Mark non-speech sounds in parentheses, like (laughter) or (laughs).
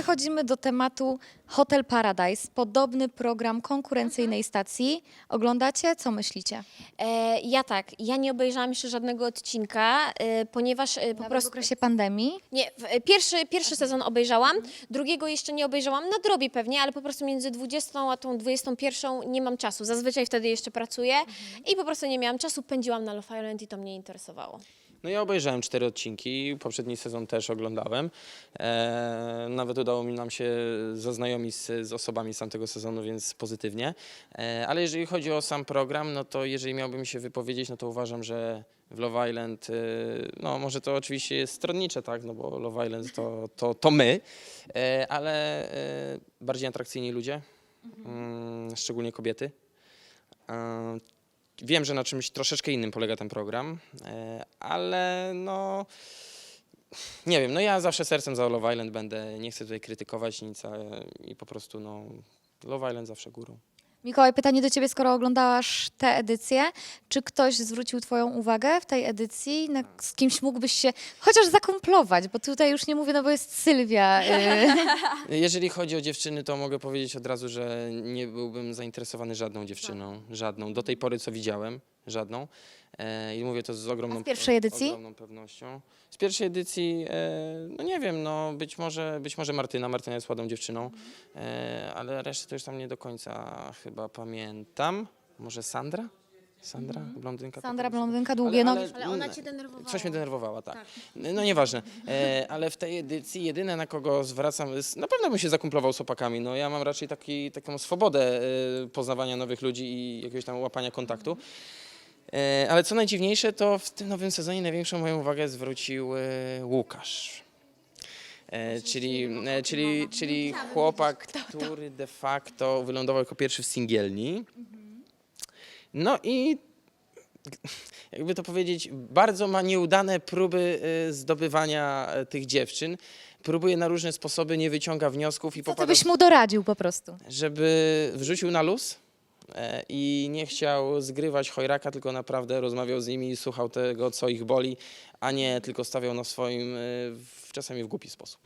przechodzimy do tematu Hotel Paradise. Podobny program konkurencyjnej stacji. Oglądacie? Co myślicie? E, ja tak, ja nie obejrzałam jeszcze żadnego odcinka, e, ponieważ e, po Nawet w prostu... okresie pandemii. Nie, w- e, pierwszy, pierwszy sezon obejrzałam, drugiego jeszcze nie obejrzałam, nadrobię pewnie, ale po prostu między 20 a tą 21 nie mam czasu. Zazwyczaj wtedy jeszcze pracuję i po prostu nie miałam czasu, pędziłam na Love Island i to mnie interesowało. No ja obejrzałem cztery odcinki, poprzedni sezon też oglądałem. E, nawet udało mi nam się zaznajomić z, z osobami z tamtego sezonu, więc pozytywnie. E, ale jeżeli chodzi o sam program, no to jeżeli miałbym się wypowiedzieć, no to uważam, że w Love Island, e, no może to oczywiście jest stronnicze, tak, no bo Love Island to, to, to my, e, ale e, bardziej atrakcyjni ludzie, mm, szczególnie kobiety. Wiem, że na czymś troszeczkę innym polega ten program, e, ale no nie wiem, no ja zawsze sercem za Love Island będę, nie chcę tutaj krytykować nic i po prostu no Love Island zawsze górą. Mikołaj, pytanie do ciebie, skoro oglądałaś tę edycję, czy ktoś zwrócił twoją uwagę w tej edycji? Na, z kimś mógłbyś się chociaż zakumplować, bo tutaj już nie mówię, no bo jest Sylwia. y, (laughs) Jeżeli chodzi o dziewczyny, to mogę powiedzieć od razu, że nie byłbym zainteresowany żadną dziewczyną, żadną. Do tej pory, co widziałem, żadną. E, I mówię to z ogromną, A z pierwszej edycji? ogromną pewnością. Z pierwszej edycji, e, no nie wiem, no być może, być może Martyna. Martyna jest ładną dziewczyną, e, ale resztę to już tam nie do końca chyba pamiętam. Może Sandra? Sandra, blondynka? Sandra taka? Blondynka, długie Ale- nogi. ale- Ale ona cię denerwowała. Coś mnie denerwowała, tak. No nieważne. E, ale w tej edycji jedyne, na kogo zwracam, jest, na pewno bym się zakumplował z chłopakami. No ja mam raczej taki, taką swobodę e, poznawania nowych ludzi i jakiegoś tam łapania kontaktu. E, ale co najdziwniejsze, to w tym nowym sezonie największą moją uwagę zwrócił e, Łukasz. E, czyli, czyli, czyli chłopak, który de facto wylądował jako pierwszy w singielni. No i jakby to powiedzieć, bardzo ma nieudane próby zdobywania tych dziewczyn. Próbuje na różne sposoby, nie wyciąga wniosków i Co ty popada, byś mu doradził po prostu? żeby wrzucił na luz i nie chciał zgrywać chojraka, tylko naprawdę rozmawiał z nimi i słuchał tego, co ich boli, a nie tylko stawiał na swoim, w, czasami w głupi sposób.